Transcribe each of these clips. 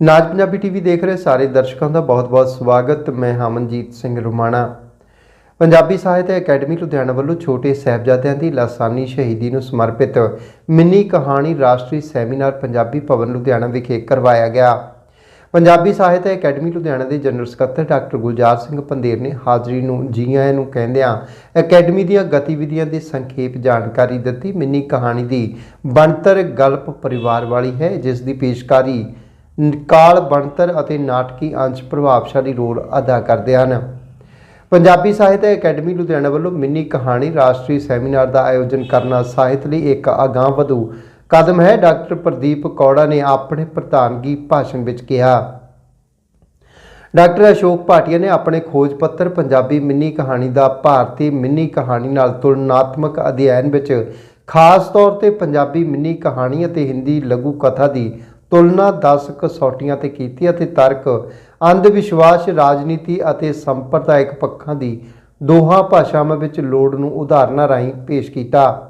ਨਾਜ Punjabi TV ਦੇਖ ਰਹੇ ਸਾਰੇ ਦਰਸ਼ਕਾਂ ਦਾ ਬਹੁਤ-ਬਹੁਤ ਸਵਾਗਤ। ਮੈਂ ਹਮਨਜੀਤ ਸਿੰਘ ਰੁਮਾਣਾ। ਪੰਜਾਬੀ ਸਾਹਿਤ ਅਕੈਡਮੀ ਲੁਧਿਆਣਾ ਵੱਲੋਂ ਛੋਟੇ ਸਾਹਿਬਜ਼ਾਦਿਆਂ ਦੀ ਲਾਸਾਨੀ ਸ਼ਹੀਦੀ ਨੂੰ ਸਮਰਪਿਤ ਮਿੰਨੀ ਕਹਾਣੀ ਰਾਸ਼ਟਰੀ ਸੈਮੀਨਾਰ ਪੰਜਾਬੀ ਭਵਨ ਲੁਧਿਆਣਾ ਵਿਖੇ ਕਰਵਾਇਆ ਗਿਆ। ਪੰਜਾਬੀ ਸਾਹਿਤ ਅਕੈਡਮੀ ਲੁਧਿਆਣਾ ਦੇ ਜਨਰਲ ਸਕੱਤਰ ਡਾਕਟਰ ਗੁਲਜ਼ਾਰ ਸਿੰਘ ਪੰਦੇਰ ਨੇ ਹਾਜ਼ਰੀ ਨੂੰ ਜੀ ਆਇਆਂ ਨੂੰ ਕਹਿੰਦਿਆਂ ਅਕੈਡਮੀ ਦੀਆਂ ਗਤੀਵਿਧੀਆਂ ਦੀ ਸੰਖੇਪ ਜਾਣਕਾਰੀ ਦਿੱਤੀ। ਮਿੰਨੀ ਕਹਾਣੀ ਦੀ ਬਣਤਰ ਗਲਪ ਪਰਿਵਾਰ ਵਾਲੀ ਹੈ, ਜਿਸ ਦੀ ਪੇਸ਼ਕਾਰੀ ਕਾਲ ਬਣਤਰ ਅਤੇ ਨਾਟਕੀ ਅੰਸ਼ ਪ੍ਰਭਾਵਸ਼ਾਲੀ ਰੋਲ ਅਦਾ ਕਰਦੇ ਹਨ। ਪੰਜਾਬੀ ਸਾਹਿਤ ਅਕੈਡਮੀ ਲੁਧਿਆਣਾ ਵੱਲੋਂ ਮਿੰਨੀ ਕਹਾਣੀ ਰਾਸ਼ਟਰੀ ਸੈਮੀਨਾਰ ਦਾ ਆਯੋਜਨ ਕਰਨਾ ਸਾਹਿਤ ਲਈ ਇੱਕ ਅਗਾਂਹਵਧੂ ਕਦਮ ਹੈ। ਡਾਕਟਰ ਪ੍ਰਦੀਪ ਕੌੜਾ ਨੇ ਆਪਣੇ ਪ੍ਰਧਾਨਗੀ ਭਾਸ਼ਣ ਵਿੱਚ ਕਿਹਾ। ਡਾਕਟਰ ਅਸ਼ੋਕ ਭਾਟੀਆ ਨੇ ਆਪਣੇ ਖੋਜ ਪੱਤਰ ਪੰਜਾਬੀ ਮਿੰਨੀ ਕਹਾਣੀ ਦਾ ਭਾਰਤੀ ਮਿੰਨੀ ਕਹਾਣੀ ਨਾਲ ਤੁਲਨਾਤਮਕ ਅਧਿਐਨ ਵਿੱਚ ਖਾਸ ਤੌਰ ਤੇ ਪੰਜਾਬੀ ਮਿੰਨੀ ਕਹਾਣੀ ਅਤੇ ਹਿੰਦੀ ਲਘੂ ਕਥਾ ਦੀ ਤੁਲਨਾ 10 ਕਸੌਟੀਆਂ ਤੇ ਕੀਤੀ ਅਤੇ ਤਰਕ, ਅੰਧ ਵਿਸ਼ਵਾਸ, ਰਾਜਨੀਤੀ ਅਤੇ ਸੰਪਰਦਾਇਕ ਪੱਖਾਂ ਦੀ ਦੋਹਾਂ ਭਾਸ਼ਾਵਾਂ ਵਿੱਚ ਲੋੜ ਨੂੰ ਉਦਾਹਰਨਾਂ ਰਾਹੀਂ ਪੇਸ਼ ਕੀਤਾ।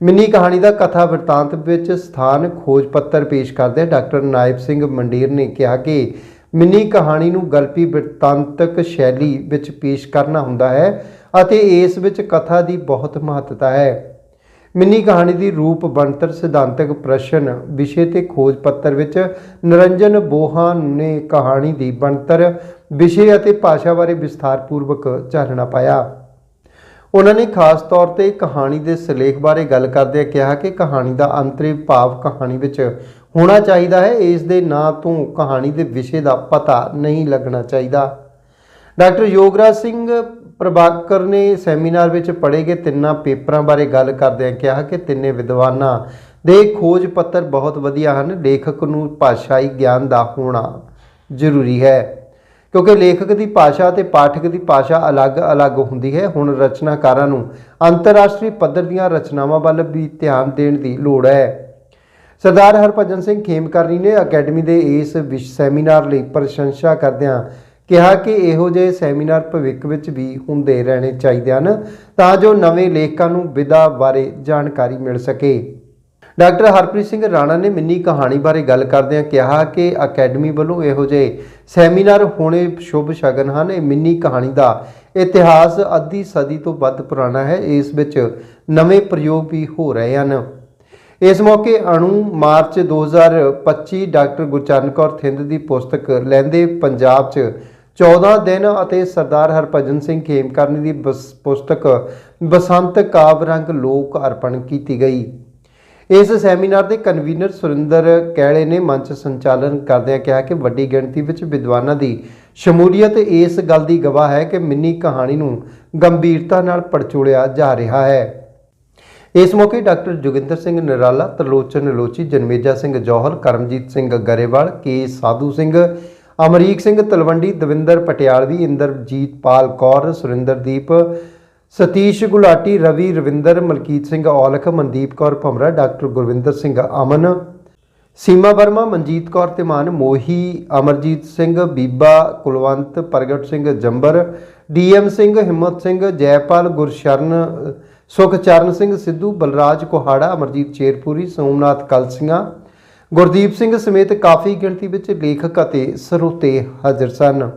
ਮਿੰਨੀ ਕਹਾਣੀ ਦਾ ਕਥਾ ਵਰਤਾਂਤ ਵਿੱਚ ਸਥਾਨ ਖੋਜ ਪੱਤਰ ਪੇਸ਼ ਕਰਦੇ ਡਾਕਟਰ ਨਾਇਬ ਸਿੰਘ ਮੰਡੀਰ ਨੇ ਕਿਹਾ ਕਿ ਮਿੰਨੀ ਕਹਾਣੀ ਨੂੰ ਗਲਪੀ ਵਰਤਾਂਤਕ ਸ਼ੈਲੀ ਵਿੱਚ ਪੇਸ਼ ਕਰਨਾ ਹੁੰਦਾ ਹੈ ਅਤੇ ਇਸ ਵਿੱਚ ਕਥਾ ਦੀ ਬਹੁਤ ਮਹੱਤਤਾ ਹੈ। ਮਿੰਨੀ ਕਹਾਣੀ ਦੀ ਰੂਪ ਬਣਤਰ ਸਿਧਾਂਤਕ ਪ੍ਰਸ਼ਨ ਵਿਸ਼ੇ ਤੇ ਖੋਜ ਪੱਤਰ ਵਿੱਚ ਨਿਰੰਜਨ ਬੋਹਾ ਨੇ ਕਹਾਣੀ ਦੀ ਬਣਤਰ ਵਿਸ਼ੇ ਅਤੇ ਭਾਸ਼ਾ ਬਾਰੇ ਵਿਸਥਾਰਪੂਰਵਕ ਚਾਨਣਾ ਪਾਇਆ। ਉਹਨਾਂ ਨੇ ਖਾਸ ਤੌਰ ਤੇ ਕਹਾਣੀ ਦੇ ਸਿਰਲੇਖ ਬਾਰੇ ਗੱਲ ਕਰਦਿਆਂ ਕਿਹਾ ਕਿ ਕਹਾਣੀ ਦਾ ਅੰਤਰੇ ਭਾਵ ਕਹਾਣੀ ਵਿੱਚ ਹੋਣਾ ਚਾਹੀਦਾ ਹੈ। ਇਸ ਦੇ ਨਾਂ ਤੋਂ ਕਹਾਣੀ ਦੇ ਵਿਸ਼ੇ ਦਾ ਪਤਾ ਨਹੀਂ ਲੱਗਣਾ ਚਾਹੀਦਾ। ਡਾਕਟਰ ਯੋਗਰਾਜ ਸਿੰਘ ਪ੍ਰਭਾਕਰ ਨੇ ਸੈਮੀਨਾਰ ਵਿੱਚ ਪੜ੍ਹੇ ਗਏ ਤਿੰਨਾਂ ਪੇਪਰਾਂ ਬਾਰੇ ਗੱਲ ਕਰਦਿਆਂ ਕਿਹਾ ਕਿ ਤਿੰਨੇ ਵਿਦਵਾਨਾਂ ਦੇ ਖੋਜ ਪੱਤਰ ਬਹੁਤ ਵਧੀਆ ਹਨ, ਲੇਖਕ ਨੂੰ ਭਾਸ਼ਾਈ ਗਿਆਨ ਦਾ ਹੋਣਾ ਜ਼ਰੂਰੀ ਹੈ। ਕਿਉਂਕਿ ਲੇਖਕ ਦੀ ਭਾਸ਼ਾ ਅਤੇ ਪਾਠਕ ਦੀ ਭਾਸ਼ਾ ਅਲੱਗ-ਅਲੱਗ ਹੁੰਦੀ ਹੈ। ਹੁਣ ਰਚਨਾਕਾਰਾਂ ਨੂੰ ਅੰਤਰਰਾਸ਼ਟਰੀ ਪੱਧਰ ਦੀਆਂ ਰਚਨਾਵਾਂ ਵੱਲ ਵੀ ਧਿਆਨ ਦੇਣ ਦੀ ਲੋੜ ਹੈ। ਸਰਦਾਰ ਹਰਭਜਨ ਸਿੰਘ ਖੇਮਕਰਨੀ ਨੇ ਅਕੈਡਮੀ ਦੇ ਇਸ ਵਿਸ਼, ਸੈਮੀਨਾਰ ਲਈ ਪ੍ਰਸ਼ੰਸਾ ਕਰਦਿਆਂ ਕਿਹਾ ਕਿ ਇਹੋ ਜਿਹੇ ਸੈਮੀਨਾਰ ਭਵਿੱਖ ਵਿੱਚ ਵੀ ਹੁੰਦੇ ਰਹਿਣੇ ਚਾਹੀਦੇ ਹਨ ਤਾਂ ਜੋ ਨਵੇਂ ਲੇਖਕਾਂ ਨੂੰ ਵਿਧਾ ਬਾਰੇ ਜਾਣਕਾਰੀ ਮਿਲ ਸਕੇ। ਡਾਕਟਰ ਹਰਪ੍ਰੀਤ ਸਿੰਘ ਰਾਣਾ ਨੇ ਮਿੰਨੀ ਕਹਾਣੀ ਬਾਰੇ ਗੱਲ ਕਰਦਿਆਂ ਕਿਹਾ ਕਿ ਅਕੈਡਮੀ ਵੱਲੋਂ ਇਹੋ ਜਿਹੇ ਸੈਮੀਨਾਰ ਹੋਣੇ ਸ਼ੁਭ ਸ਼ਗਨ ਹਨ। ਇਹ ਮਿੰਨੀ ਕਹਾਣੀ ਦਾ ਇਤਿਹਾਸ ਅੱਧੀ ਸਦੀ ਤੋਂ ਵੱਧ ਪੁਰਾਣਾ ਹੈ। ਇਸ ਵਿੱਚ ਨਵੇਂ ਪ੍ਰਯੋਗ ਵੀ ਹੋ ਰਹੇ ਹਨ। ਇਸ ਮੌਕੇ ਅਣੂ ਮਾਰਚ 2025 ਡਾਕਟਰ ਗੁਰਚਰਨ ਕੌਰ ਥਿੰਦ ਦੀ ਪੁਸਤਕ ਲੈਂਦੇ ਪੰਜਾਬ 'ਚ 14 ਦਿਨ ਅਤੇ ਸਰਦਾਰ ਹਰਭਜਨ ਸਿੰਘ ਖੇਮਕਰਨੀ ਦੀ ਬਸ- ਪੁਸਤਕ ਬਸੰਤ ਕਾਵ ਰੰਗ ਲੋਕ ਅਰਪਣ ਕੀਤੀ ਗਈ। ਇਸ ਸੈਮੀਨਾਰ ਦੇ ਕਨਵੀਨਰ ਸੁਰਿੰਦਰ ਕਹਿਲੇ ਨੇ ਮੰਚ ਸੰਚਾਲਨ ਕਰਦਿਆਂ ਕਿਹਾ ਕਿ ਵੱਡੀ ਗਿਣਤੀ ਵਿੱਚ ਵਿਦਵਾਨਾਂ ਦੀ ਸ਼ਮੂਲੀਅਤ ਇਸ ਗੱਲ ਦੀ ਗਵਾਹ ਹੈ ਕਿ ਮਿੰਨੀ ਕਹਾਣੀ ਨੂੰ ਗੰਭੀਰਤਾ ਨਾਲ ਪੜਚੋਲਿਆ ਜਾ ਰਿਹਾ ਹੈ। ਇਸ ਮੌਕੇ doctor Joginder Singh Narala, Tarlochan Lochi Janmeja Singh Johal Karamjit Singh Grewal, K Sadhu Singh Amrik Singh Talwandi, Davinder Patialvi Inderjit Pal Kaur, Surinderdeep Satish Gulati, Ravi Ravinder, Malkit Singh Aulakh, Mandeep Kaur Bhamra doctor Gurvinder Singh Aman, Seema Verma, Manjit Kaur Timan, Mohi, Amarjit Singh, Biba Kulwant, Pargat Singh ਜੰਬਰ, DM Singh, Himmat Singh, Jaipal Gursharan, Sukhcharan Singh Sidhu, Balraj ਕੋਹਾੜਾ, Amarjit ਚੇਰਪੂਰੀ, Somnath ਕਲਸੀਆਂ ਗੁਰਦੀਪ ਸਿੰਘ ਸਮੇਤ ਕਾਫੀ ਗਿਣਤੀ ਵਿੱਚ ਲੇਖਕ ਅਤੇ ਸਰੋਤੇ ਹਾਜ਼ਰ ਸਨ।